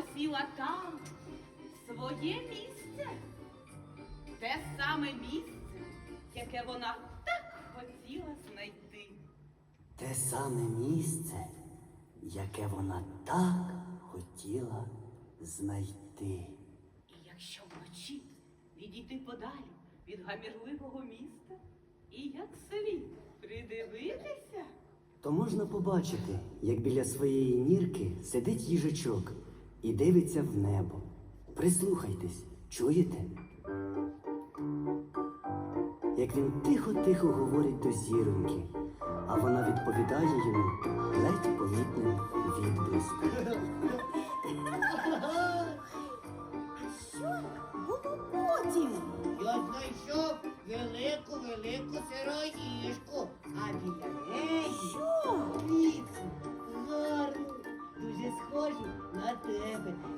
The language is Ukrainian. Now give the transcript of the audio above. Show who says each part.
Speaker 1: посіла там своє місце. Те саме місце, яке вона так хотіла знайти.
Speaker 2: Те саме місце, яке вона так хотіла знайти.
Speaker 1: І якщо вночі відійти подалі від гамірливого міста, і як слід придивитися,
Speaker 2: То можна побачити, як біля своєї нірки сидить їжачок і дивиться в небо. Прислухайтесь, чуєте? Як він тихо-тихо говорить до зіроньки, а вона відповідає йому ледь помітним відблиском.
Speaker 3: Що було потім?
Speaker 4: Я знайшов велику велику сироїшку, not to heaven.